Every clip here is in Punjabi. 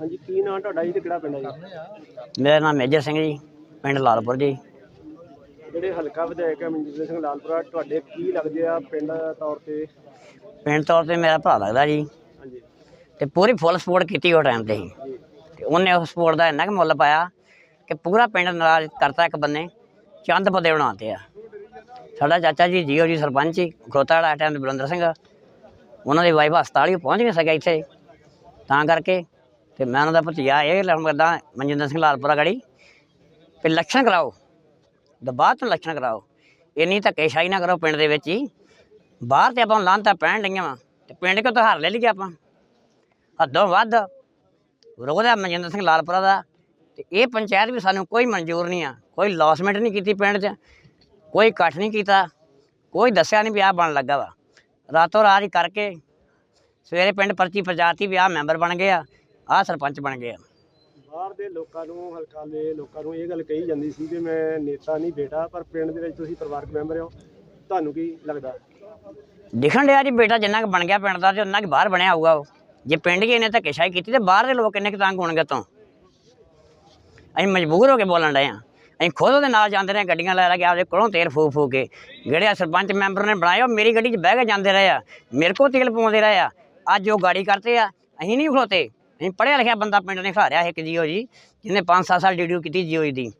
ਹਾਂਜੀ ਕੀ ਨਾਂ ਤੁਹਾਡਾ ਜੀ ਤੇ ਕਿਹੜਾ ਪਿੰਡ ਹੈ ਜੀ? ਮੇਰਾ ਨਾਮ ਮੇਜਰ ਸਿੰਘ ਜੀ ਪਿੰਡ ਲਾਲਪੁਰ ਜੀ। ਜਿਹੜੇ ਹਲਕਾ ਵਿਧਾਇਕ ਹੈ ਮਨਜੀਤ ਸਿੰਘ ਲਾਲਪੁਰਾ ਤੁਹਾਡੇ ਕੀ ਲੱਗਦੇ ਆ ਪਿੰਡ ਤੌਰ ਤੇ? ਪਿੰਡ ਤੌਰ ਤੇ ਮੇਰਾ ਭਰਾ ਲੱਗਦਾ ਜੀ। ਹਾਂਜੀ। ਤੇ ਪੂਰੀ ਫੁੱਲ ਸਪੋਰਟ ਕੀਤੀ ਉਹ ਟਾਈਮ ਤੇ ਹੀ। ਜੀ। ਤੇ ਉਹਨੇ ਉਸ ਸਪੋਰਟ ਦਾ ਇੰਨਾ ਕੁ ਮੁੱਲ ਪਾਇਆ ਕਿ ਪੂਰਾ ਪਿੰਡ ਨਾਰਾਜ਼ ਕਰਤਾ ਇੱਕ ਬੰਨੇ ਚੰਦ ਪਦੇ ਬਣਾਤੇ ਆ। ਸਾਡਾ ਚਾਚਾ ਜੀ ਜੀਓ ਜੀ ਸਰਪੰਚ ਸੀ ਖੋਤਾ ਵਾਲਾ ਟਾਈਮ ਤੇ ਬਲਵਿੰਦਰ ਸਿੰਘ। ਉਹਨਾਂ ਦੀ ਵਾਈਫ ਹਸਪਤਾਲ ਹੀ ਪਹੁੰਚ ਨਹੀਂ ਸਕਿਆ ਇੱਥੇ। ਤਾਂ ਕਰਕੇ ਤੇ ਮੈਂ ਉਹਨਾਂ ਦਾ ਭਤੀਆ ਇਹ ਲੜਨ ਕਰਦਾ, ਮਨਜਿੰਦਰ ਸਿੰਘ ਲਾਲਪੁਰਾ ਗੜੀ ਤੇ ਲੱਛਣ ਕਰਾਓ ਦਬਾਅ ਤੋਂ ਲੱਛਣ ਕਰਾਓ, ਇੰਨੀ ਧੱਕੇਸ਼ਾਹੀ ਨਾ ਕਰੋ ਪਿੰਡ ਦੇ ਵਿੱਚ ਹੀ, ਬਾਹਰ ਤੇ ਆਪਾਂ ਨੂੰ ਲਾਂਤਾ ਪੈਣ ਲਈਆਂ ਵਾ, ਤੇ ਪਿੰਡ ਕਿਉਂ ਹਾਰ ਲੈ ਲਈਏ ਆਪਾਂ? ਹੱਦੋਂ ਵੱਧ ਵਿਰੋਧ ਹੈ ਮਨਜਿੰਦਰ ਸਿੰਘ ਲਾਲਪੁਰਾ ਦਾ, ਤੇ ਇਹ ਪੰਚਾਇਤ ਵੀ ਸਾਨੂੰ ਕੋਈ ਮਨਜ਼ੂਰ ਨਹੀਂ ਆ, ਕੋਈ ਲੌਸਮੈਂਟ ਨਹੀਂ ਕੀਤੀ ਪਿੰਡ 'ਚ, ਕੋਈ ਇਕੱਠ ਨਹੀਂ ਕੀਤਾ, ਕੋਈ ਦੱਸਿਆ ਨਹੀਂ ਵੀ ਆਹ ਬਣ ਲੱਗਾ ਵਾ। ਰਾਤੋਂ ਰਾਤ ਹੀ ਕਰਕੇ ਸਵੇਰੇ ਪਿੰਡ ਪਰਚੀ ਪ੍ਰਜਾਤੀ ਵੀ ਆਹ ਮੈਂਬਰ ਬਣ ਗਏ ਆ ਆਹ ਸਰਪੰਚ ਬਣ ਗਏ ਆ। ਬਾਹਰ ਦੇ ਲੋਕਾਂ ਨੂੰ ਹਲਕਾ ਦੇ ਲੋਕਾਂ ਨੂੰ ਇਹ ਗੱਲ ਕਹੀ ਜਾਂਦੀ ਸੀ ਕਿ ਮੈਂ ਨੇਤਾ ਨਹੀਂ ਬੇਟਾ ਪਰ ਪਿੰਡ ਦੇ ਵਿੱਚ ਤੁਸੀਂ ਪਰਿਵਾਰਕ ਮੈਂਬਰ ਹੋ ਤੁਹਾਨੂੰ ਕੀ ਲੱਗਦਾ? ਦਿਖਣ ਡਿਆ ਜੀ ਬੇਟਾ ਜਿੰਨਾ ਕੁ ਬਣ ਗਿਆ ਪਿੰਡ ਦਾ ਤੇ ਉਹਨਾਂ ਕੁ ਬਾਹਰ ਬਣਿਆ ਹੋਊਗਾ ਉਹ। ਜੇ ਪਿੰਡ 'ਚ ਇਹਨੇ ਧੱਕੇਸ਼ਾਹੀ ਕੀਤੀ ਤੇ ਬਾਹਰ ਦੇ ਲੋਕ ਕਿੰਨੇ ਕੁ ਤੰਗ ਹੋਣਗੇ ਤੋਂ ਅਸੀਂ ਮਜਬੂਰ ਹੋ ਕੇ ਬੋਲਣ ਡਏ ਆ। ਅਸੀਂ ਖੁਦ ਉਹਦੇ ਨਾਲ ਜਾਂਦੇ ਰਹੇ ਗੱਡੀਆਂ ਲੈ ਲੈ ਕੇ ਆਪਦੇ ਕੋਲੋਂ ਤੇਲ ਫੂਕ ਫੂਕ ਕੇ। ਜਿਹੜੇ ਆ ਸਰਪੰਚ ਮੈਂਬਰ ਨੇ ਬਣਾਏ ਉਹ ਮੇਰੀ ਗੱਡੀ 'ਚ ਬਹਿ ਕੇ ਜਾਂਦੇ ਰਹੇ ਆ। ਮੇਰੇ ਕੋਲ ਤੇਲ ਪਵਾਉਂਦੇ ਰਹੇ ਆ। ਅੱਜ ਉਹ ਗਾੜੀ ਕਰਤੇ ਆ, ਅਸੀਂ ਨਹੀਂ ਖਲੋਤੇ। ਅਸੀਂ ਪੜ੍ਹਿਆ ਲਿਖਿਆ ਬੰਦਾ ਪਿੰਡ ਨੇ ਖਿਲਾਰਿਆ ਇੱਕ ਜੀਓ ਜੀ, ਜਿਹਨੇ 5-7 ਸਾਲ ਡਿਊਟੀ ਕੀਤੀ ਜੀਓ ਦੀ।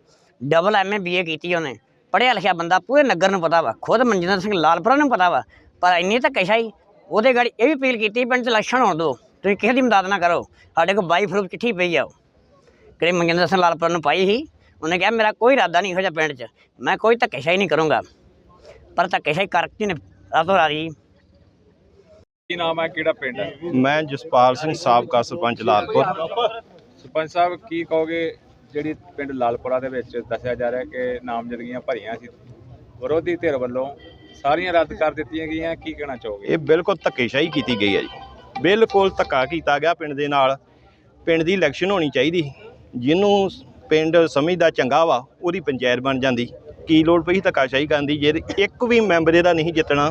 ਡਬਲ ਐਮਏ ਬੀਏ ਕੀਤੀ ਉਹਨੇ। ਪੜ੍ਹਿਆ ਲਿਖਿਆ ਬੰਦਾ ਪੂਰੇ ਨਗਰ ਨੂੰ ਪਤਾ ਵਾ, ਖੁਦ ਮਨਜਿੰਦਰ ਸਿੰਘ ਲਾਲਪੁਰਾ ਨੂੰ ਪਤਾ ਵਾ, ਪਰ ਇੰਨੀ ਧੱਕੇਸ਼ਾਹੀ ਉਹਦੇ ਗਾੜੀ ਇਹ ਵੀ ਅਪੀਲ ਕੀਤੀ ਪਿੰਡ 'ਚ ਇਲੈਕਸ਼ਨ ਹੋਣ ਦਿਓ ਤੁਸੀਂ ਕਿਸੇ ਦੀ ਮਦਦ ਨਾ ਕਰੋ, ਸਾਡੇ ਕੋਲ ਬਾਈ ਫਰੂਪ ਚਿੱਠੀ ਪਈ ਆ ਉਹ। ਕਿਹੜੇ ਮਨਜਿੰਦਰ ਸਿੰਘ ਲਾਲਪੁਰਾ ਨੂੰ ਪਾਈ ਸੀ, ਉਹਨੇ ਕਿਹਾ, ਮੇਰਾ ਕੋਈ ਇਰਾਦਾ ਨਹੀਂ ਇਹੋ ਜਿਹਾ ਪਿੰਡ 'ਚ, ਮੈਂ ਕੋਈ ਧੱਕੇਸ਼ਾਹੀ ਨਹੀਂ ਕਰੂੰਗਾ। ਪਰ ਧੱਕੇਸ਼ਾਹੀ ਕਰਕੇ ਨੇ ਰਾਤੋਂ ਰਾਤ ਹੀ ਕੀ ਨਾਮ ਹੈ? ਕਿਹੜਾ ਪਿੰਡ ਹੈ? ਮੈਂ ਜਸਪਾਲ ਸਿੰਘ ਸਾਬਕਾ ਸਰਪੰਚ ਲਾਲਪੁਰ। ਸਰਪੰਚ ਸਾਹਿਬ ਕੀ ਕਹੋਗੇ ਜਿਹੜੀ ਪਿੰਡ ਲਾਲਪੁਰਾ ਦੇ ਵਿੱਚ ਦੱਸਿਆ ਜਾ ਰਿਹਾ ਕਿ ਨਾਮਜ਼ਦਗੀਆਂ ਭਰੀਆਂ ਸੀ ਵਿਰੋਧੀ ਧਿਰ ਵੱਲੋਂ ਸਾਰੀਆਂ ਰੱਦ ਕਰ ਦਿੱਤੀਆਂ ਗਈਆਂ ਕੀ ਕਹਿਣਾ ਚਾਹੋਗੇ? ਇਹ ਬਿਲਕੁਲ ਧੱਕੇਸ਼ਾਹੀ ਕੀਤੀ ਗਈ ਹੈ ਜੀ। ਬਿਲਕੁਲ ਧੱਕਾ ਕੀਤਾ ਗਿਆ ਪਿੰਡ ਦੇ ਨਾਲ। ਪਿੰਡ ਦੀ ਇਲੈਕਸ਼ਨ ਹੋਣੀ ਚਾਹੀਦੀ ਜਿਹਨੂੰ ਪਿੰਡ ਸਮਝਦਾ ਚੰਗਾ ਵਾ ਉਹਦੀ ਪੰਚਾਇਤ ਬਣ ਜਾਂਦੀ। ਕੀ ਲੋੜ ਪਈ ਧੱਕਾਸ਼ਾਹੀ ਕਰਨ ਦੀ? ਜੇ ਇੱਕ ਵੀ ਮੈਂਬਰ ਇਹਦਾ ਨਹੀਂ ਜਿੱਤਣਾ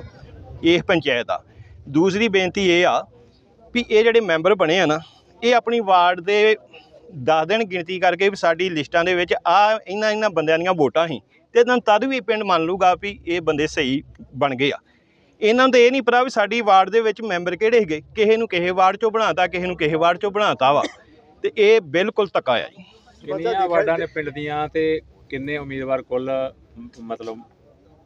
ਇਹ ਪੰਚਾਇਤ ਦਾ ਦੂਸਰੀ ਬੇਨਤੀ ਇਹ ਆ ਵੀ ਇਹ ਜਿਹੜੇ ਮੈਂਬਰ ਬਣੇ ਆ ਨਾ ਇਹ ਆਪਣੀ ਵਾਰਡ ਦੇ ਦਸ ਦਿਨ ਗਿਣਤੀ ਕਰਕੇ ਵੀ ਸਾਡੀ ਲਿਸਟਾਂ ਦੇ ਵਿੱਚ ਆ ਇਹਨਾਂ ਇਹਨਾਂ ਬੰਦਿਆਂ ਦੀਆਂ ਵੋਟਾਂ ਸੀ ਤੇ ਇਹਨਾਂ ਤਦ ਵੀ ਪਿੰਡ ਮੰਨ ਲੂਗਾ ਵੀ ਇਹ ਬੰਦੇ ਸਹੀ ਬਣ ਗਏ ਆ। ਇਹਨਾਂ ਨੂੰ ਤਾਂ ਇਹ ਨਹੀਂ ਪਤਾ ਵੀ ਸਾਡੀ ਵਾਰਡ ਦੇ ਵਿੱਚ ਮੈਂਬਰ ਕਿਹੜੇ ਹੈਗੇ ਕਿਸੇ ਨੂੰ ਕਿਸੇ ਵਾਰਡ ਚੋਂ ਬਣਾਤਾ ਕਿਸੇ ਨੂੰ ਕਿਸੇ ਵਾਰਡ ਚੋਂ ਬਣਾਤਾ ਵਾ ਤੇ ਇਹ ਬਿਲਕੁਲ ਧੱਕਾ ਆ ਜੀ। ਕਿੰਨੀਆਂ ਵਾਰਡਾਂ ਨੇ ਪਿੰਡ ਦੀਆਂ ਤੇ ਕਿੰਨੇ ਉਮੀਦਵਾਰ ਕੁੱਲ ਮਤਲਬ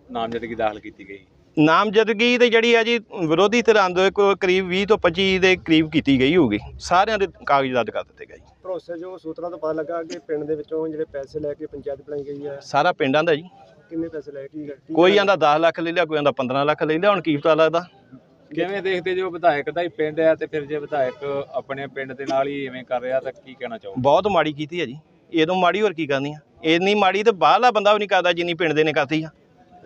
ਨਾਮਜ਼ਦਗੀ ਦਾਖਲ ਕੀਤੀ ਗਈ? ਨਾਮਜ਼ਦਗੀ ਤੇ ਜਿਹੜੀ ਆ ਜੀ ਵਿਰੋਧੀ ਧਿਰਾਂ ਦੇ ਕੋ- ਕਰੀਬ 20 ਤੋਂ 25 ਦੇ ਕਰੀਬ ਕੀਤੀ ਗਈ ਹੋਊਗੀ। ਸਾਰਿਆਂ ਦੇ ਕਾਗਜ਼ ਰੱਦ ਕਰ ਦਿੱਤੇ ਗਏ ਜੀ। ਭਰੋਸੇ ਜੋ ਸੂਤਰਾਂ ਤੋਂ ਪਤਾ ਲੱਗਾ ਕਿ ਪਿੰਡ ਦੇ ਵਿੱਚੋਂ ਜਿਹੜੇ ਪੈਸੇ ਲੈ ਕੇ ਪੰਚਾਇਤ ਬਣਾਈ ਗਈ ਹੈ। ਸਾਰਾ ਪਿੰਡਾਂ ਦਾ ਜੀ। ਕਿੰਨੇ ਪੈਸੇ ਲੈ ਕੀ? ਕੀ ਕੋਈ ਆਂਦਾ 10 ਲੱਖ ਲੈ ਲਿਆ ਕੋਈ ਆਂਦਾ 15 ਲੱਖ ਲੈ ਲਿਆ ਹੁਣ ਕੀ ਪਤਾ ਲੱਗਦਾ। ਕਿਵੇਂ ਦੇਖਦੇ ਜੋ ਵਿਧਾਇਕ ਦਾ ਹੀ ਪਿੰਡ ਹੈ ਤੇ ਫਿਰ ਜੇ ਵਿਧਾਇਕ ਆਪਣੇ ਪਿੰਡ ਦੇ ਨਾਲ ਹੀ ਇਵੇਂ ਕਰ ਰਿਹਾ ਤਾਂ ਕੀ ਕਹਿਣਾ ਚਾਹੋਗੇ? ਬਹੁਤ ਮਾੜੀ ਕੀਤੀ ਹੈ ਜੀ। ਇਹਦੋਂ ਮਾੜੀ ਹੋਰ ਕੀ ਕਰਨੀ ਆ? ਇੰਨੀ ਮਾੜੀ ਤੇ ਬਾਹਰਲਾ ਬੰਦਾ ਵੀ ਨਹੀਂ ਕਰਦਾ ਜਿੰਨੀ ਪਿੰਡ ਦੇ ਨੇ ਕਰਤੀ ਆ।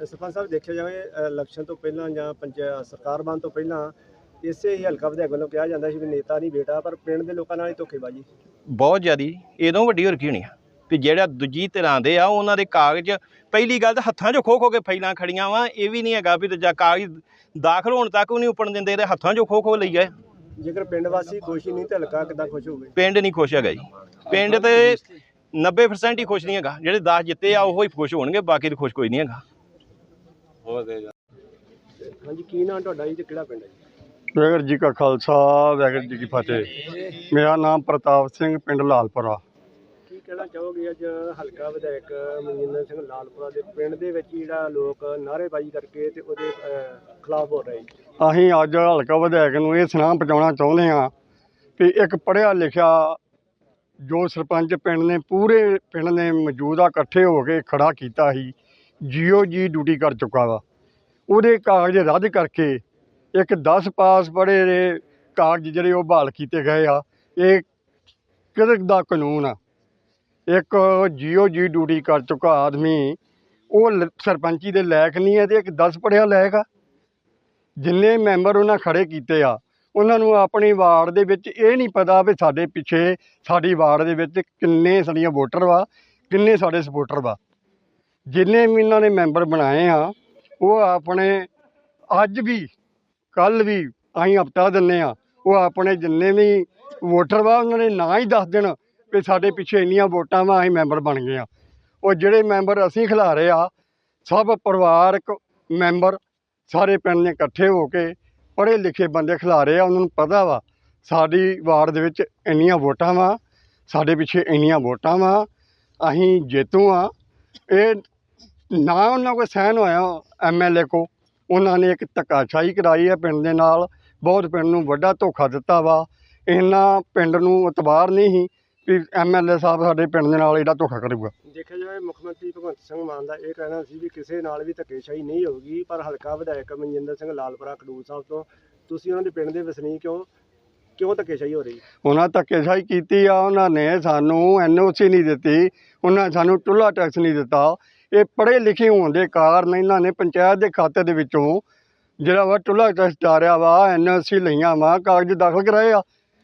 ਸਰਪੰਚ ਸਾਹਿਬ ਦੇਖਿਆ ਜਾਵੇ ਇਲੈਕਸ਼ਨ ਤੋਂ ਪਹਿਲਾਂ ਜਾਂ ਪੰਚਾਇਤ ਸਰਕਾਰ ਬਣ ਤੋਂ ਪਹਿਲਾਂ ਇਸੇ ਹੀ ਹਲਕਾ ਵਿਧਾਇਕ ਵੱਲੋਂ ਕਿਹਾ ਜਾਂਦਾ ਸੀ ਵੀ ਨੇਤਾ ਨਹੀਂ ਬੇਟਾ ਪਰ ਪਿੰਡ ਦੇ ਲੋਕਾਂ ਨਾਲ ਹੀ ਧੋਖੇਬਾਜ਼ੀ। ਬਹੁਤ ਜ਼ਿਆਦੀ। ਇਹਦੋਂ ਵੱਡੀ ਹੋਰ ਕੀ ਹੋਣੀ ਆ? ਵੀ ਜਿਹੜਾ ਦੂਜੀ ਤਰ੍ਹਾਂ ਦੇ ਆ ਉਹਨਾਂ ਦੇ ਕਾਗਜ਼ ਪਹਿਲੀ ਗੱਲ ਤਾਂ ਹੱਥਾਂ 'ਚੋਂ ਖੋ ਖੋ ਕੇ ਫਾਈਲਾਂ ਖੜੀਆਂ ਵਾ ਇਹ ਵੀ ਨਹੀਂ ਹੈਗਾ ਵੀ ਦੂਜਾ ਕਾਗਜ਼ ਦਾਖਲ ਹੋਣ ਤੱਕ ਵੀ ਨਹੀਂ ਉੱਪਣ ਦਿੰਦੇ ਤੇ ਹੱਥਾਂ 'ਚੋਂ ਖੋ ਖੋ ਲਈ ਗਏ ਜੇਕਰ ਪਿੰਡ ਵਾਸੀ ਖੁਸ਼ ਹੀ ਨਹੀਂ ਤੇ ਹਲਕਾ ਕਿੱਦਾਂ ਖੁਸ਼ ਹੋਵੇ? ਪਿੰਡ ਨਹੀਂ ਖੁਸ਼ ਹੈਗਾ ਜੀ। ਪਿੰਡ ਤੇ 90% ਹੀ ਖੁਸ਼ ਨਹੀਂ ਹੈਗਾ। ਜਿਹੜੇ 10 ਜਿੱਤੇ ਆ ਉਹ ਹੀ ਖੁਸ਼ ਹੋਣਗੇ ਬਾਕੀ ਤੇ ਖੁਸ਼ ਕੋਈ ਨਹੀਂ ਹੈਗਾ। ਹੋਰ ਦੇ ਹਾਂਜੀ ਕੀ ਨਾਂ ਤੁਹਾਡਾ ਜੀ ਤੇ ਕਿਹੜਾ ਪਿੰਡ ਹੈ ਜੀ? ਵਾਹਿਗੁਰੂ ਜੀ ਕਾ ਖਾਲਸਾ ਵਾਹਿਗੁਰੂ ਜੀ ਕੀ ਫਤਿਹ। ਮੇਰਾ ਨਾਮ ਪ੍ਰਤਾਪ ਸਿੰਘ ਪਿੰਡ ਲਾਲਪੁਰਾ। ਕੀ ਕਹਿਣਾ ਚਾਹੋਗੇ ਅੱਜ ਹਲਕਾ ਵਿਧਾਇਕ ਮਨਜਿੰਦਰ ਸਿੰਘ ਲਾਲਪੁਰਾ ਦੇ ਪਿੰਡ ਦੇ ਵਿੱਚ ਜਿਹੜਾ ਲੋਕ ਨਾਅਰੇਬਾਜ਼ੀ ਕਰਕੇ ਤੇ ਉਹਦੇ ਖਿਲਾਫ ਹੋ ਰਹੇ ਅਸੀਂ ਅੱਜ ਹਲਕਾ ਵਿਧਾਇਕ ਨੂੰ ਇਹ ਸੁਨਾਮ ਪਹੁੰਚਾਉਣਾ ਚਾਹੁੰਦੇ ਹਾਂ ਕਿ ਇੱਕ ਪੜ੍ਹਿਆ ਲਿਖਿਆ ਜੋ ਸਰਪੰਚ ਪਿੰਡ ਨੇ ਪੂਰੇ ਪਿੰਡ ਨੇ ਮੌਜੂਦਾ ਇਕੱਠੇ ਹੋ ਕੇ ਖੜਾ ਕੀਤਾ ਸੀ। ਜੀਓ ਜੀ ਡਿਊਟੀ ਕਰ ਚੁੱਕਾ ਵਾ। ਉਹਦੇ ਕਾਗਜ਼ ਰੱਦ ਕਰਕੇ ਇੱਕ 10 ਪਾਸ ਪੜ੍ਹੇ ਦੇ ਕਾਗਜ਼ ਜਿਹੜੇ ਉਹ ਬਹਾਲ ਕੀਤੇ ਗਏ ਆ। ਇਹ ਕਿਹਦੇ ਦਾ ਕਾਨੂੰਨ ਆ? ਇੱਕ ਜੀਓ ਜੀ ਡਿਊਟੀ ਕਰ ਚੁੱਕਾ ਆਦਮੀ, ਉਹ ਲ- ਸਰਪੰਚੀ ਦੇ ਲਾਇਕ ਨਹੀਂ ਹੈ ਤੇ ਇੱਕ 10 ਪੜ੍ਹਿਆ ਲਾਇਕ ਆ। ਜਿੰਨੇ ਮੈਂਬਰ ਉਹਨਾਂ ਖੜੇ ਕੀਤੇ ਆ, ਉਹਨਾਂ ਨੂੰ ਆਪਣੀ ਵਾਰਡ ਦੇ ਵਿੱਚ ਇਹ ਨਹੀਂ ਪਤਾ ਵੀ ਸਾਡੇ ਪਿੱਛੇ, ਸਾਡੀ ਵਾਰਡ ਦੇ ਵਿੱਚ ਕਿੰਨੇ ਸਾਡੀਆਂ ਵੋਟਰ ਵਾ, ਕਿੰਨੇ ਸਾਡੇ ਸਪੋਰਟਰ ਵਾ। ਜਿੰਨੇ ਵੀ ਇਹਨਾਂ ਨੇ ਮੈਂਬਰ ਬਣਾਏ ਆ, ਉਹ ਆਪਣੇ ਅੱਜ ਵੀ ਕੱਲ ਵੀ ਅਸੀਂ ਹਫਤਾ ਦਿੰਨੇ ਆ, ਉਹ ਆਪਣੇ ਜਿੰਨੇ ਵੀ ਵੋਟਰ ਵਾ, ਉਹਨਾਂ ਨੇ ਨਾ ਹੀ ਦੱਸ ਦੇਣ ਵੀ ਸਾਡੇ ਪਿੱਛੇ ਇੰਨੀਆਂ ਵੋਟਾਂ ਵਾ, ਅਸੀਂ ਮੈਂਬਰ ਬਣ ਗਏ ਆ। ਉਹ ਜਿਹੜੇ ਮੈਂਬਰ ਅਸੀਂ ਖਿਲਾਰੇ ਆ, ਸਭ ਪਰਿਵਾਰਕ ਮੈਂਬਰ ਸਾਰੇ ਪਿੰਡ ਨੇ ਇਕੱਠੇ ਹੋ ਕੇ ਪੜ੍ਹੇ ਲਿਖੇ ਬੰਦੇ ਖਿਲਾਰੇ ਆ, ਉਹਨਾਂ ਨੂੰ ਪਤਾ ਵਾ, ਸਾਡੀ ਵਾਰਡ ਦੇ ਵਿੱਚ ਇੰਨੀਆਂ ਵੋਟਾਂ ਵਾ, ਸਾਡੇ ਪਿੱਛੇ ਇੰਨੀਆਂ ਵੋਟਾਂ ਵਾ, ਅਸੀਂ ਜੇਤੂ ਆ, ਇਹ ਨਾ ਉਹਨਾਂ ਕੋਲ ਸਹਿਨ ਹੋਇਆ ਐਮਐਲਏ ਕੋ ਉਹਨਾਂ ਨੇ ਇੱਕ ਧੱਕਾਸ਼ਾਹੀ ਕਰਾਈ ਹੈ ਪਿੰਡ ਦੇ ਨਾਲ। ਬਹੁਤ ਪਿੰਡ ਨੂੰ ਵੱਡਾ ਧੋਖਾ ਦਿੱਤਾ ਵਾ। ਇਹਨਾਂ ਪਿੰਡ ਨੂੰ ਇਤਬਾਰ ਨਹੀਂ ਸੀ ਵੀ ਐਮਐਲਏ ਸਾਹਿਬ ਸਾਡੇ ਪਿੰਡ ਦੇ ਨਾਲ ਇਹਦਾ ਧੋਖਾ ਕਰੂਗਾ। ਦੇਖਿਆ ਜਾਵੇ ਮੁੱਖ ਮੰਤਰੀ ਭਗਵੰਤ ਸਿੰਘ ਮਾਨ ਦਾ ਇਹ ਕਹਿਣਾ ਸੀ ਵੀ ਕਿਸੇ ਨਾਲ ਵੀ ਧੱਕੇਸ਼ਾਹੀ ਨਹੀਂ ਹੋਊਗੀ ਪਰ ਹਲਕਾ ਵਿਧਾਇਕ ਮਨਜਿੰਦਰ ਸਿੰਘ ਲਾਲਪੁਰਾ ਖਡੂਰ ਸਾਹਿਬ ਤੋਂ ਤੁਸੀਂ ਉਹਨਾਂ ਦੇ ਪਿੰਡ ਦੇ ਵਸਨੀਕ ਹੋ ਕਿਉਂ ਧੱਕੇਸ਼ਾਹੀ ਹੋ ਰਹੀ? ਉਹਨਾਂ ਧੱਕੇਸ਼ਾਹੀ ਕੀਤੀ ਆ ਉਹਨਾਂ ਨੇ ਸਾਨੂੰ ਐਨਓਸੀ ਨਹੀਂ ਦਿੱਤੀ ਉਹਨਾਂ ਸਾਨੂੰ ਚੁੱਲ੍ਹਾ ਟੈਕਸ ਨਹੀਂ ਦਿੱਤਾ। ਇਹ ਪੜ੍ਹੇ ਲਿਖੇ ਹੋਣ ਦੇ ਕਾਰਨ ਇਹਨਾਂ ਨੇ ਪੰਚਾਇਤ ਦੇ ਖਾਤੇ ਦੇ ਵਿੱਚੋਂ ਜਿਹੜਾ ਵਾ ਚੁੱਲ੍ਹਾ ਟੈਕਸ ਤਾਰਿਆ ਵਾ ਐਨਓਸੀ ਲਈਆਂ ਵਾ ਕਾਗਜ਼ ਦਾਖਲ ਕਰਾਏ ਆ।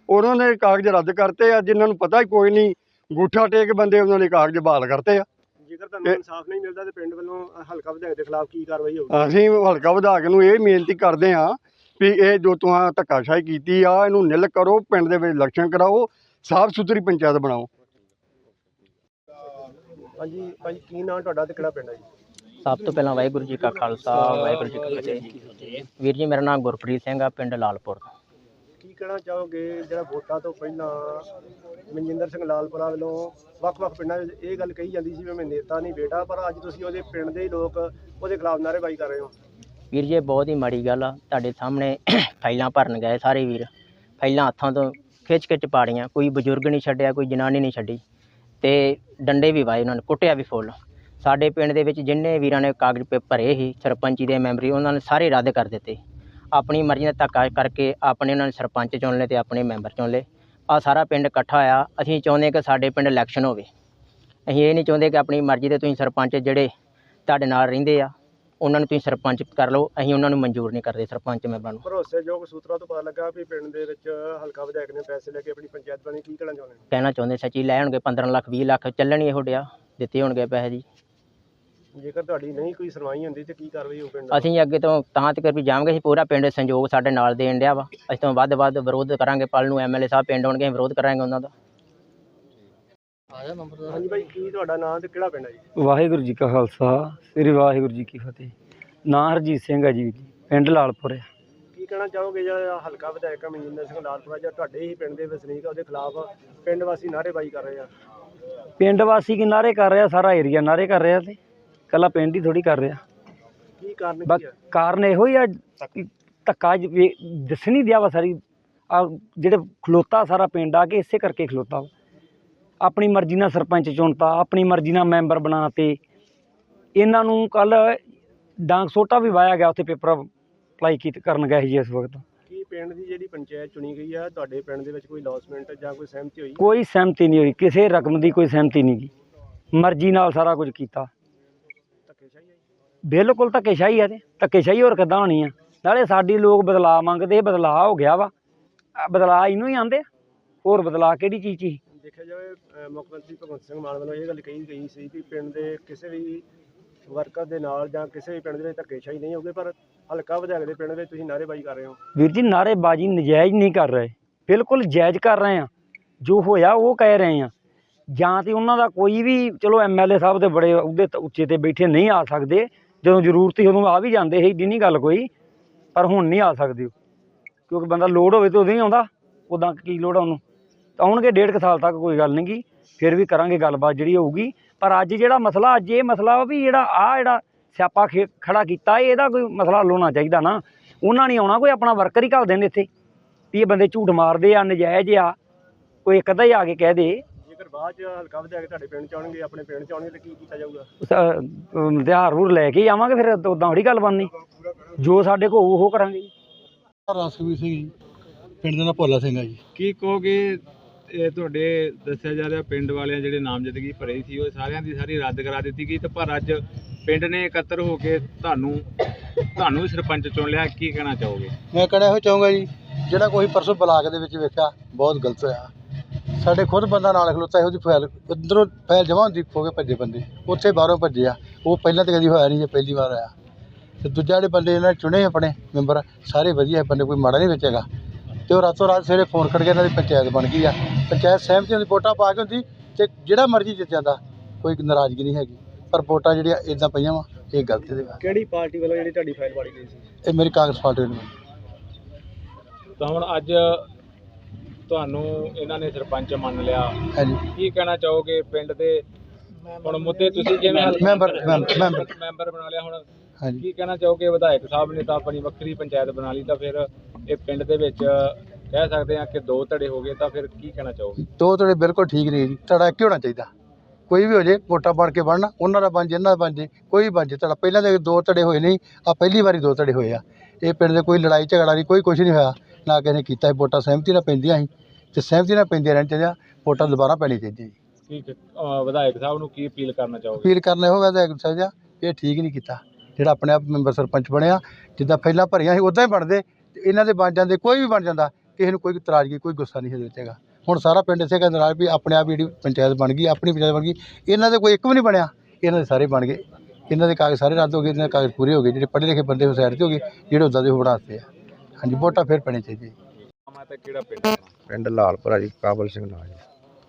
ਉਹਨਾਂ ਨੇ ਕਾਗਜ਼ ਰੱਦ ਕਰਤੇ ਆ ਜਿਨ੍ਹਾਂ ਨੂੰ ਪਤਾ ਹੀ ਕੋਈ ਨਹੀਂ ਗੂਠਾ ਟੇਕ ਬੰਦੇ ਉਹਨਾਂ ਨੇ ਕਾਗਜ਼ ਬਹਾਲ ਕਰਤੇ ਆ। ਜੇਕਰ ਤੁਹਾਨੂੰ ਇਨਸਾਫ ਨਹੀਂ ਮਿਲਦਾ ਤੇ ਪਿੰਡ ਵੱਲੋਂ ਹਲਕਾ ਵਿਧਾਇਕ ਦੇ ਖਿਲਾਫ ਕੀ ਕਾਰਵਾਈ ਹੋਊਗੀ? ਅਸੀਂ ਹਲਕਾ ਵਿਧਾਇਕ ਨੂੰ ਇਹ ਬੇਨਤੀ ਕਰਦੇ ਹਾਂ ਵੀ ਇਹ ਜੋ ਤੁਹਾਂ ਧੱਕਾਸ਼ਾਹੀ ਕੀਤੀ ਆ ਇਹਨੂੰ ਨਿਲ ਕਰੋ ਪਿੰਡ ਦੇ ਵਿੱਚ ਇਲੈਕਸ਼ਨ ਕਰਾਓ ਸਾਫ਼ ਸੁਥਰੀ ਪੰਚਾਇਤ ਬਣਾਓ। ਹਾਂਜੀ ਭਾਜੀ ਕੀ ਨਾਮ ਤੁਹਾਡਾ ਤੇ ਕਿਹੜਾ ਪਿੰਡ ਹੈ ਜੀ? ਸਭ ਤੋਂ ਪਹਿਲਾਂ ਵਾਹਿਗੁਰੂ ਜੀ ਕਾ ਖਾਲਸਾ ਵਾਹਿਗੁਰੂ ਜੀ ਕੀ ਫਤਿਹ ਵੀਰ ਜੀ ਮੇਰਾ ਨਾਮ ਗੁਰਪ੍ਰੀਤ ਸਿੰਘ ਆ ਪਿੰਡ ਲਾਲਪੁਰ ਕੀ ਕਹਿਣਾ ਚਾਹੋਗੇ? ਜਿਹੜਾ ਵੋਟਾਂ ਤੋਂ ਪਹਿਲਾਂ ਮਨਜਿੰਦਰ ਸਿੰਘ ਲਾਲਪੁਰਾ ਵੱਲੋਂ ਵੱਖ-ਵੱਖ ਪਿੰਡਾਂ ਵਿੱਚ ਇਹ ਗੱਲ ਕਹੀ ਜਾਂਦੀ ਸੀ ਵੀ ਮੈਂ ਨੇਤਾ ਨਹੀਂ ਬੇਟਾ ਪਰ ਅੱਜ ਤੁਸੀਂ ਉਹਦੇ ਪਿੰਡ ਦੇ ਹੀ ਲੋਕ ਉਹਦੇ ਖਿਲਾਫ ਨਾਅਰੇਬਾਜ਼ੀ ਕਰ ਰਹੇ ਹੋ। ਵੀਰ ਜੀ ਇਹ ਬਹੁਤ ਹੀ ਮਾੜੀ ਗੱਲ ਆ। ਤੁਹਾਡੇ ਸਾਹਮਣੇ ਫਾਈਲਾਂ ਭਰਨ ਗਏ ਸਾਰੇ ਵੀਰ। ਫਾਈਲਾਂ ਹੱਥਾਂ ਤੋਂ ਖਿੱਚ ਖਿੱਚ ਪਾੜੀਆਂ। ਕੋਈ ਬਜ਼ੁਰਗ ਨਹੀਂ ਛੱਡਿਆ ਕੋਈ ਜਨਾਨੀ ਨਹੀਂ ਛੱਡੀ। ਤੇ ਡੰਡੇ ਵੀ ਵਾਏ, ਉਹਨਾਂ ਨੇ ਕੁੱਟਿਆ ਵੀ ਫੁੱਲ। ਸਾਡੇ ਪਿੰਡ ਦੇ ਵਿੱਚ ਜਿੰਨੇ ਵੀਰਾਂ ਨੇ ਕਾਗਜ਼ ਪੇ, ਭਰੇ ਸੀ, ਸਰਪੰਚੀ ਦੇ ਮੈਂਬਰੀ, ਉਹਨਾਂ ਨੇ ਸਾਰੇ ਰੱਦ ਕਰ ਦਿੱਤੇ। ਆਪਣੀ ਮਰਜ਼ੀ ਨਾਲ ਧੱਕਾ ਕਰਕੇ ਆਪਣੇ ਉਹਨਾਂ ਨੇ ਸਰਪੰਚ ਚੁਣ ਲਏ ਤੇ ਆਪਣੇ ਮੈਂਬਰ ਚੁਣ ਲਏ। ਆ ਸਾਰਾ ਪਿੰਡ ਇਕੱਠਾ ਹੋਇਆ, ਅਸੀਂ ਚਾਹੁੰਦੇ ਕਿ ਸਾਡੇ ਪਿੰਡ ਇਲੈਕਸ਼ਨ ਹੋਵੇ। ਅਸੀਂ ਇਹ ਨਹੀਂ ਚਾਹੁੰਦੇ ਕਿ ਆਪਣੀ ਮਰਜ਼ੀ ਦੇ ਤੁਸੀਂ ਸਰਪੰਚ ਜਿਹੜੇ ਤੁਹਾਡੇ ਨਾਲ ਰਹਿੰਦੇ ਆ ਉਹਨਾਂ ਨੂੰ ਤੁਸੀਂ ਸਰਪੰਚ ਕਰ ਲਓ ਅਸੀਂ ਉਹਨਾਂ ਨੂੰ ਮਨਜ਼ੂਰ ਨਹੀਂ ਕਰਦੇ ਸਰਪੰਚ ਮੈਂਬਰਾਂ ਨੂੰ। ਭਰੋਸੇਯੋਗ ਸੂਤਰਾਂ ਤੋਂ ਪਤਾ ਲੱਗਾ ਵੀ ਪਿੰਡ ਦੇ ਵਿੱਚ ਹਲਕਾ ਵਿਧਾਇਕ ਨੇ ਪੈਸੇ ਲੈ ਕੇ ਆਪਣੀ ਪੰਚਾਇਤ ਬਣੀ ਕੀ ਕਹਿਣਾ ਚਾਹੁੰਦੇ ਹੋ ਕਹਿਣਾ ਚਾਹੁੰਦੇ ਸੱਚੀ ਲੈ ਹੋਣਗੇ 15 ਲੱਖ 20 ਲੱਖ ਚੱਲਣ ਹੀ ਇਹੋ ਡਿਆ ਦਿੱਤੇ ਹੋਣਗੇ ਪੈਸੇ ਜੀ। ਜੇਕਰ ਤੁਹਾਡੀ ਨਹੀਂ ਕੋਈ ਸੁਣਵਾਈ ਹੁੰਦੀ ਤੇ ਕੀ ਕਾਰਵਾਈ ਹੋਊ ਪਿੰਡ? ਅਸੀਂ ਅੱਗੇ ਤੋਂ ਤਾਂ ਤੱਕ ਵੀ ਜਾਵਾਂਗੇ ਅਸੀਂ ਪੂਰਾ ਪਿੰਡ ਸੰਯੋਗ ਸਾਡੇ ਨਾਲ ਦੇਣ ਡਿਆ ਵਾ। ਅਸੀਂ ਤੋਂ ਵੱਧ ਵੱਧ ਵਿਰੋਧ ਕਰਾਂਗੇ ਪਲ ਨੂੰ ਐਮਐਲਏ ਸਾਹਿਬ ਪਿੰਡ ਆਉਣਗੇ ਅਸੀਂ ਵਿਰੋਧ ਕਰਾਂਗੇ ਉਹਨਾਂ ਦਾ। ਹਾਂਜੀ ਭਾਈ ਕੀ ਤੁਹਾਡਾ ਨਾਮ ਤੇ ਕਿਹੜਾ ਪਿੰਡ ਹੈ ਜੀ? ਵਾਹਿਗੁਰੂ ਜੀ ਕਾ ਖਾਲਸਾ ਸ੍ਰੀ ਵਾਹਿਗੁਰੂ ਜੀ ਕੀ ਫਤਿਹ। ਨਾਂ ਹਰਜੀਤ ਸਿੰਘ ਹੈ ਜੀ ਪਿੰਡ ਲਾਲਪੁਰ ਹੈ ਕੀ ਕਹਿਣਾ ਚਾਹੋਗੇ ਜਿਹੜਾ ਹਲਕਾ ਵਿਧਾਇਕ ਮਨਜਿੰਦਰ ਸਿੰਘ ਲਾਲਪੁਰਾ ਜਾਂ ਤੁਹਾਡੇ ਹੀ ਪਿੰਡ ਦੇ ਵਸਨੀਕ ਆ ਉਹਦੇ ਖਿਲਾਫ ਪਿੰਡ ਵਾਸੀ ਨਾਅਰੇਬਾਜ਼ੀ ਕਰ ਰਹੇ ਆ? ਪਿੰਡ ਵਾਸੀ ਕੀ ਨਾਰੇ ਕਰ ਰਿਹਾ ਸਾਰਾ ਏਰੀਆ ਨਾਰੇ ਕਰ ਰਿਹਾ ਤੇ ਕੱਲਾ ਪਿੰਡ ਹੀ ਥੋੜੀ ਕਰ ਰਿਹਾ। ਕੀ ਕਾਰਨ ਬਸ ਕੀ ਹੈ ਕਾਰਨ ਇਹੋ ਹੀ ਆ ਕਿ ਧੱਕਾ ਜ- ਵੇ- ਦਿਸ ਨਹੀਂ ਦਿਆ ਵਾ ਸਾਰੀ ਆ ਜਿਹੜੇ ਖਲੋਤਾ ਸਾਰਾ ਪਿੰਡ ਆ ਕੇ ਇਸੇ ਕਰਕੇ ਖਲੋਤਾ ਵਾ। ਆਪਣੀ ਮਰਜ਼ੀ ਨਾਲ ਸਰਪੰਚ ਚੁਣਤਾ ਆਪਣੀ ਮਰਜ਼ੀ ਨਾਲ ਮੈਂਬਰ ਬਣਾਤੇ। ਇਹਨਾਂ ਨੂੰ ਕੱਲ ਡਾਂਗ ਸੋਟਾ ਵੀ ਵਾਇਆ ਗਿਆ ਉੱਥੇ ਪੇਪਰ ਅਪਲਾਈ ਕੀਤ ਕਰਨ ਗਏ ਸੀ ਇਸ ਵਕਤ। ਕੀ ਪਿੰਡ ਦੀ ਜਿਹੜੀ ਪੰਚਾਇਤ ਚੁਣੀ ਗਈ ਆ ਤੁਹਾਡੇ ਪਿੰਡ ਦੇ ਵਿੱਚ ਕੋਈ ਲੌਸਮੈਂਟ ਜਾਂ ਕੋਈ ਸਹਿਮਤੀ ਹੋਈ? ਕੋਈ ਸਹਿਮਤੀ ਨਹੀਂ ਹੋਈ ਕਿਸੇ ਰਕਮ ਦੀ ਕੋਈ ਸਹਿਮਤੀ ਨਹੀਂ ਗੀ ਮਰਜ਼ੀ ਨਾਲ ਸਾਰਾ ਕੁਝ ਕੀਤਾ। ਬਿਲਕੁਲ ਧੱਕੇਸ਼ਾਹੀ ਹੈ ਤੇ ਧੱਕੇਸ਼ਾਹੀ ਹੋਰ ਕਿੱਦਾਂ ਹੋਣੀ ਆ? ਨਾਲੇ ਸਾਡੀ ਲੋਕ ਬਦਲਾਅ ਮੰਗਦੇ ਬਦਲਾਅ ਹੋ ਗਿਆ ਵਾ। ਬਦਲਾਅ ਇਹਨੂੰ ਹੀ ਆਂਦੇ ਹੋਰ ਬਦਲਾਅ ਕਿਹੜੀ ਚੀਜ਼ 'ਚ ਸੀ? ਦੇਖਿਆ ਜਾਵੇ ਮੁੱਖ ਮੰਤਰੀ ਭਗਵੰਤ ਸਿੰਘ ਮਾਨ ਵੱਲੋਂ ਇਹ ਗੱਲ ਕਹੀ ਗਈ ਸੀ ਕਿ ਪਿੰਡ ਦੇ ਕਿਸੇ ਵੀ ਵਰਕਰ ਦੇ ਨਾਲ ਜਾਂ ਕਿਸੇ ਵੀ ਪਿੰਡ ਦੇ ਵਿੱਚ ਧੱਕੇਸ਼ਾਹੀ ਨਹੀਂ ਹੋਊਗੀ, ਪਰ ਹਲਕਾ ਵਿਧਾਇਕ ਦੇ ਪਿੰਡ ਵਿੱਚ ਤੁਸੀਂ ਨਾਅਰੇਬਾਜ਼ੀ ਕਰ ਰਹੇ ਹੋ। ਵੀਰ ਜੀ, ਨਾਅਰੇਬਾਜ਼ੀ ਨਜਾਇਜ਼ ਨਹੀਂ ਕਰ ਰਹੇ। ਬਿਲਕੁਲ ਜਾਇਜ਼ ਕਰ ਰਹੇ ਆ ਜੋ ਹੋਇਆ, ਉਹ ਕਹਿ ਰਹੇ ਆ ਜਾਂ ਤੇ ਉਹਨਾਂ ਦਾ ਕੋਈ ਵੀ, ਚਲੋ ਐਮਐਲਏ ਸਾਹਿਬ ਦੇ ਬੜੇ ਉਹਦੇ ਉੱਚੇ ਤੇ ਬੈਠੇ ਨਹੀਂ ਆ ਸਕਦੇ। ਜਦੋਂ ਜ਼ਰੂਰਤ ਹੀ ਉਦੋਂ ਆ ਵੀ ਜਾਂਦੇ ਸੀ, ਏਡੀ ਨਹੀਂ ਗੱਲ ਕੋਈ। ਪਰ ਹੁਣ ਨਹੀਂ ਆ ਸਕਦੇ ਕਿਉਂਕਿ ਬੰਦਾ ਲੋੜ ਹੋਵੇ ਤਾਂ ਉਦੋਂ ਹੀ ਆਉਂਦਾ। ਉਦਾਂ ਕੀ ਲੋੜ ਆ ਉਹਨੂੰ? ਆਉਣਗੇ ਡੇਢ ਕੁ ਸਾਲ ਤੱਕ ਕੋਈ ਗੱਲ ਨਹੀਂ ਗੀ ਫਿਰ ਵੀ ਕਰਾਂਗੇ ਗੱਲਬਾਤ ਜਿਹੜੀ ਹੋਊਗੀ। ਪਰ ਅੱਜ ਜਿਹੜਾ ਮਸਲਾ ਅੱਜ ਇਹ ਮਸਲਾ ਵਾ ਵੀ ਜਿਹੜਾ ਆ ਜਿਹੜਾ ਸਿਆਪਾ ਖੜਾ ਕੀਤਾ ਇਹਦਾ ਕੋਈ ਮਸਲਾ ਹੱਲ ਹੋਣਾ ਚਾਹੀਦਾ ਨਾ। ਉਹਨਾਂ ਨਹੀਂ ਆਉਣਾ ਕੋਈ ਆਪਣਾ ਵਰਕਰ ਹੀ ਘੱਲ ਦੇਣ ਇੱਥੇ ਵੀ ਇਹ ਬੰਦੇ ਝੂਠ ਮਾਰਦੇ ਆ ਨਜਾਇਜ਼ ਆ। ਕੋਈ ਇੱਕ ਅੱਧਾ ਹੀ ਆ ਕੇ ਕਹਿ ਦੇ। ਜੇਕਰ ਬਾਅਦ ਚ ਹਲਕਾ ਵਿਧਾਇਕ ਤੁਹਾਡੇ ਪਿੰਡ ਚ ਆਉਣਗੇ ਆਪਣੇ ਪਿੰਡ ਚ ਆਉਣਗੇ ਤਾਂ ਕੀ ਕੀਤਾ ਜਾਊਗਾ? ਤਿਉਹਾਰ ਹੂਰ ਲੈ ਕੇ ਆਵਾਂਗੇ ਫਿਰ ਉਦਾਂ ਥੋੜੀ ਗੱਲ ਬਣਨੀ। ਜੋ ਸਾਡੇ ਕੋਲ ਹੋਊ ਉਹ ਕਰਾਂਗੇ। ਜੀ ਰਸਵੀਰ ਸਿੰਘ ਜੀ। ਪਿੰਡ ਦਾ ਨਾਂ ਭੋਲਾ ਸਿੰਘ ਆ ਜੀ। ਕੀ ਕਹੋਗੇ ਇਹ ਤੁਹਾਡੇ ਦੱਸਿਆ ਜਾ ਰਿਹਾ ਪਿੰਡ ਵਾਲਿਆਂ ਜਿਹੜੇ ਨਾਮਜ਼ਦਗੀ ਭਰੇ ਸੀ, ਉਹ ਸਾਰਿਆਂ ਦੀ ਸਾਰੀ ਰੱਦ ਕਰਾ ਦਿੱਤੀ ਗਈ ਤੇ ਪਰ ਅੱਜ ਪਿੰਡ ਨੇ ਇਕੱਤਰ ਹੋ ਕੇ ਤੁਹਾਨੂੰ ਤੁਹਾਨੂੰ ਸਰਪੰਚ ਚੁਣ ਲਿਆ, ਕੀ ਕਹਿਣਾ ਚਾਹੋਗੇ? ਮੈਂ ਕਹਿਣਾ ਇਹੋ ਚਾਹੂੰਗਾ ਜੀ, ਜਿਹੜਾ ਕੋਈ ਪਰਸੋਂ ਬਲਾਕ ਦੇ ਵਿੱਚ ਵੇਖਿਆ, ਬਹੁਤ ਗਲਤ ਹੋਇਆ। ਸਾਡੇ ਖੁਦ ਬੰਦਾ ਨਾਲ ਖਲੋਤਾ, ਇਹੋ ਜਿਹੀ ਫੈਲ ਅੰਦਰੋਂ ਫੈਲ ਜਮ੍ਹਾਂ ਹੁੰਦੀ ਹੋ ਕੇ ਭੱਜੇ ਬੰਦੇ, ਉੱਥੇ ਬਾਹਰੋਂ ਭੱਜੇ ਆ, ਉਹ ਪਹਿਲਾਂ ਤਾਂ ਕਦੀ ਹੋਇਆ ਨਹੀਂ ਜੇ, ਪਹਿਲੀ ਵਾਰ ਆਇਆ ਤੇ ਦੂਜਾ ਜਿਹੜੇ ਬੰਦੇ ਇਹਨਾਂ ਨੇ ਚੁਣੇ ਆਪਣੇ ਮੈਂਬਰ ਸਾਰੇ ਵਧੀਆ, ਬੰਦੇ ਕੋਈ ਮਾੜਾ ਨਹੀਂ ਵਿੱਚ ਹੈਗਾ ਤੇ ਉਹ ਰਾਤੋਂ ਰਾਤ ਸਵੇਰੇ ਫੋਨ ਕਰਕੇ ਇਹਨਾਂ ਦੀ ਪੰਚਾਇਤ ਬਣ ਗਈ ਆ। ਪੰਚਾਇਤ ਸਹਿਮਤੀ ਦੀ ਵੋਟਾਂ ਪਾ ਕੇ ਹੁੰਦੀ ਤੇ ਜਿਹੜਾ ਮਰਜ਼ੀ ਜਿੱਤ ਜਾਂਦਾ ਕੋਈ ਨਾਰਾਜ਼ਗੀ ਨਹੀਂ ਹੈਗੀ। ਪਰ ਵੋਟਾਂ ਜਿਹੜੀਆਂ ਇਦਾਂ ਪਈਆਂ ਵਾ ਇਹ ਗਲਤ ਦੇ ਕਿਹੜੀ ਪਾਰਟੀ ਵੱਲੋਂ ਜਿਹੜੀ ਤੁਹਾਡੀ ਫਾਈਲ ਪਾੜੀ ਗਈ ਸੀ? ਇਹ ਮੇਰੀ ਕਾਂਗਰਸ ਪਾਰਟੀ ਨੂੰ ਤਾਂ ਹੁਣ ਅੱਜ ਤੁਹਾਨੂੰ ਇਹਨਾਂ ਨੇ ਸਰਪੰਚ ਮੰਨ ਲਿਆ। ਹਾਂਜੀ। ਕੀ ਕਹਿਣਾ ਚਾਹੋਗੇ ਪਿੰਡ ਦੇ? ਹੁਣ ਮੁੱਦੇ ਤੁਸੀਂ ਜਿਵੇਂ ਮੈਂਬਰ। ਮੈਂਬਰ ਬਣਾ ਲਿਆ ਹੁਣ। ਹਾਂਜੀ। ਕੀ ਕਹਿਣਾ ਚਾਹੋਗੇ? ਵਿਧਾਇਕ ਸਾਹਿਬ ਨੇ ਤਾਂ ਆਪਣੀ ਵੱਖਰੀ ਪੰਚਾਇਤ ਬਣਾ ਲਈ ਤਾਂ ਫਿਰ ਇਹ ਪਿੰਡ ਦੇ ਵਿੱਚ ਕਹਿ ਸਕਦੇ ਆ ਕਿ ਦੋ ਧੜੇ ਹੋ ਗਏ ਤਾਂ ਫਿਰ ਕੀ ਕਹਿਣਾ ਚਾਹੋਗੇ? ਦੋ ਧੜੇ ਬਿਲਕੁਲ ਠੀਕ ਨਹੀਂ ਜੀ ਧੜਾ ਇੱਕ ਹੀ ਹੋਣਾ ਚਾਹੀਦਾ। ਕੋਈ ਵੀ ਹੋ ਜੇ ਵੋਟਾਂ ਬਣ ਕੇ ਬਣਨਾ ਉਹਨਾਂ ਦਾ ਬਣ ਜੇ ਇਹਨਾਂ ਦਾ ਬਣ ਜੇ ਕੋਈ ਵੀ ਬਣ ਜੇ ਧੜਾ ਪਹਿਲਾਂ ਦੇ ਦੋ ਧੜੇ ਹੋਏ ਨਹੀਂ ਆ ਪਹਿਲੀ ਵਾਰੀ ਦੋ ਧੜੇ ਹੋਏ ਆ। ਇਹ ਪਿੰਡ ਦੇ ਕੋਈ ਲੜਾਈ ਝਗੜਾ ਨਹੀਂ ਕੋਈ ਕੁਝ ਨਹੀਂ ਹੋਇਆ ਨਾ ਕਿਸੇ ਨੇ ਕੀਤਾ ਵੋਟਾਂ ਸਹਿਮਤੀ ਨਾਲ ਪੈਂਦੀਆਂ ਸੀ। ਤੇ ਸਹਿਮਤੀ ਨਾਲ ਪੈਂਦੀਆਂ ਰਹਿਣ ਚਾਹੀਦੀਆਂ ਵੋਟਾਂ ਦੁਬਾਰਾ ਪੈਣੀ ਚਾਹੀਦੀ ਜੀ। ਕੀ ਅਹ ਵਿਧਾਇਕ ਸਾਹਿਬ ਨੂੰ ਕੀ ਅਪੀਲ ਕਰਨਾ ਚਾਹੋਗੇ? ਅਪੀਲ ਕਰਨਾ ਇਹੋ ਵੈਸੇ ਇੱਕ ਸਜਾ ਇਹ ਠੀਕ ਨਹੀਂ ਕੀਤਾ। ਜਿਹੜਾ ਆਪਣੇ ਆਪ ਮੈਂਬਰ ਸਰਪੰਚ ਬਣਿਆ ਜਿੱਦਾਂ ਪਹਿਲਾਂ ਭਰੀਆਂ ਸੀ ਉਦਾਂ ਹੀ ਬਣਦੇ। ਤੇ ਇਹਨਾਂ ਦੇ ਬਣ ਜਾਂਦੇ ਕੋਈ ਵੀ ਬਣ ਜਾਂਦਾ ਕਿਸੇ ਨੂੰ ਕੋਈ ਇਤਰਾਜ਼ਗੀ ਕੋਈ ਗੁੱਸਾ ਨਹੀਂ ਇਹਦੇ ਵਿੱਚ ਹੈਗਾ। ਹੁਣ ਸਾਰਾ ਪਿੰਡ ਇਸੇ ਕਹਿੰਦਾ ਨਾਰਾਜ਼ ਵੀ ਆਪਣੇ ਆਪ ਹੀ ਜਿਹੜੀ ਪੰਚਾਇਤ ਬਣ ਗਈ ਆਪਣੀ ਪੰਚਾਇਤ ਬਣ ਗਈ ਇਹਨਾਂ ਦੇ ਕੋਈ ਇੱਕ ਵੀ ਨਹੀਂ ਬਣਿਆ। ਇਹਨਾਂ ਦੇ ਸਾਰੇ ਬਣ ਗਏ। ਇਹਨਾਂ ਦੇ ਕਾਗਜ਼ ਸਾਰੇ ਰੱਦ ਹੋ ਗਏ ਇਹਨਾਂ ਦੇ ਕਾਗਜ਼ ਪੂਰੇ ਹੋ ਗਏ ਜਿਹੜੇ ਪੜ੍ਹੇ ਲਿਖੇ ਬੰਦੇ ਉਹ ਸਾਈਡ ਤੇ ਹੋ ਗਏ ਜਿਹੜੇ ਉਦਾਂ ਦੇ ਉਹ ਬਣਾਤੇ ਆ। ਹਾਂਜੀ ਵੋਟਾਂ ਫਿਰ ਪੈਣੀ ਚਾਹੀਦੀ ਕਿਹੜਾ ਪਿੰਡ ਹੈ? ਪਿੰਡ ਲਾਲਪੁਰਾ ਜੀ ਕਾਬਲ ਸਿੰਘ ਨਾਂ ਜੀ।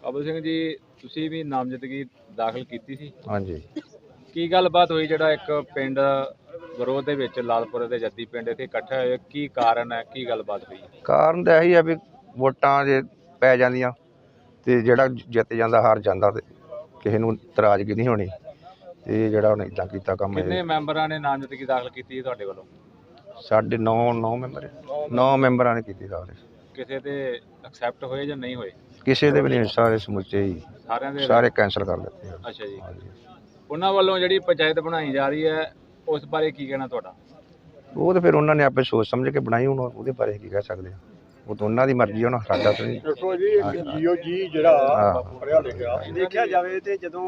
ਅਬਲ ਸਿੰਘ ਜੀ ਤੁਸੀਂ ਵੀ ਨਾਮਜ਼ਦਗੀ ਦਾਖਲ ਕੀਤੀ ਸੀ? ਹਾਂਜੀ। ਕੀ ਗੱਲਬਾਤ ਹੋਈ ਜਿਹੜਾ ਇੱਕ ਪਿੰਡ ਵਿਰੋਧ ਦੇ ਵਿੱਚ ਲਾਲਪੁਰ ਦੇ ਜੱਦੀ ਪਿੰਡ ਇੱਥੇ ਇਕੱਠੇ ਹੋਏ ਕੀ ਕਾਰਨ ਹੈ? ਕੀ ਗੱਲਬਾਤ ਹੋਈ? ਕਾਰਨ ਤਾਂ ਇਹੀ ਆ ਵੀ ਵੋਟਾਂ ਜੇ ਪੈ ਜਾਂਦੀਆਂ ਤੇ ਜਿਹੜਾ ਜਿੱਤ ਜਾਂਦਾ ਹਾਰ ਜਾਂਦਾ ਤੇ ਕਿਸੇ ਨੂੰ ਇਤਰਾਜ਼ਗੀ ਨਹੀਂ ਹੋਣੀ ਤੇ ਜਿਹੜਾ ਉਹਨੇ ਇਦਾਂ ਕੀਤਾ ਕੰਮ ਕਿੰਨੇ ਇਹ। ਮੈਂਬਰਾਂ ਨੇ ਨਾਮਜ਼ਦਗੀ ਦਾਖਲ ਕੀਤੀ ਹੈ ਤੁਹਾਡੇ ਵੱਲੋਂ? ਸਾਡੇ 9 9 ਮੈਂਬਰ 9 ਮੈਂਬਰਾਂ। ਨੇ ਕੀਤੀ ਸਾਰੇ ਕਿਸੇ ਦੇ ਐਕਸੈਪਟ ਹੋਏ ਜਾਂ ਨਹੀਂ ਹੋਏ? ਕਿਸੇ ਦੇ ਵੀ ਨਹੀਂ ਸਾਰੇ ਸਮੁੱਚੇ ਹੀ। ਸਾਰਿਆਂ ਦੇ ਸਾਰੇ ਕੈਂਸਲ ਕਰ ਦਿੱਤੇ। ਅੱਛਾ ਜੀ। ਹਾਂਜੀ। ਉਹਨਾਂ ਵੱਲੋਂ ਜਿਹੜੀ ਪੰਚਾਇਤ ਬਣਾਈ ਜਾ ਰਹੀ ਹੈ ਉਸ ਬਾਰੇ ਕੀ ਕਹਿਣਾ ਤੁਹਾਡਾ? ਉਹ ਤਾਂ ਫਿਰ ਉਹਨਾਂ ਨੇ ਆਪੇ ਸੋਚ ਸਮਝ ਕੇ ਬਣਾਈ ਹੁਣ ਉਹਦੇ ਬਾਰੇ ਕੀ ਕਹਿ ਸਕਦੇ ਆ। ਉਹ ਤਾਂ ਉਹਨਾਂ ਦੀ ਮਰਜ਼ੀ ਉਹਨਾਂ ਸਾਡਾ ਤਾਂ ਨਹੀਂ। ਦੇਖੋ ਜੀ ਜੀਓ ਜੀ ਜਿਹੜਾ ਹਾਂ। ਪੜਿਆ ਲਿਖਿਆ ਦੇਖਿਆ ਜਾਵੇ ਤੇ ਜਦੋਂ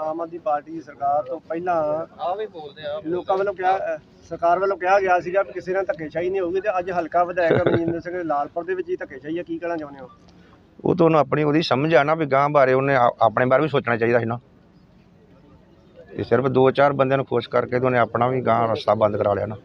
ਆਮ ਆਦਮੀ ਪਾਰਟੀ ਸਰਕਾਰ ਤੋਂ ਪਹਿਲਾਂ ਆ ਵੀ ਬੋਲਦੇ ਆ ਲੋਕਾਂ ਵੱਲੋਂ ਕਿਹਾ ਸਰਕਾਰ ਵੱਲੋਂ ਕਿਹਾ ਗਿਆ ਸੀਗਾ ਕਿ ਕਿਸੇ ਨਾਲ ਧੱਕੇਸ਼ਾਹੀ ਨਹੀਂ ਹੋਊਗੀ ਤੇ ਅੱਜ ਹਲਕਾ ਵਿਧਾਇਕ ਮਨਜਿੰਦਰ ਸਿੰਘ ਲਾਲਪੁਰ ਦੇ ਵਿੱਚ ਹੀ ਧੱਕੇਸ਼ਾਹੀ ਹੈ ਕੀ ਕਹਿਣਾ ਚਾਹੁੰਦੇ ਹੋ? ਉਹ ਤਾਂ ਉਹਨੂੰ ਆਪਣੀ ਉਹਦੀ ਸਮਝ ਆ ਨਾ ਵੀ ਗਾਂ ਬਾਰੇ ਉਹਨੇ ਆ- ਆਪਣੇ ਬਾਰੇ ਵੀ ਸੋਚਣਾ ਚਾਹੀਦਾ ਸੀ ਨਾ। ਇਹ ਸਿਰਫ ਦੋ ਚਾਰ ਬੰਦਿਆਂ ਨੂੰ ਖੁਸ਼ ਕਰਕੇ ਤੇ ਉਹਨੇ ਆਪਣਾ ਵੀ ਗਾਂ ਰਸਤਾ ਬੰਦ ਕਰਾ ਲਿਆ ਨਾ।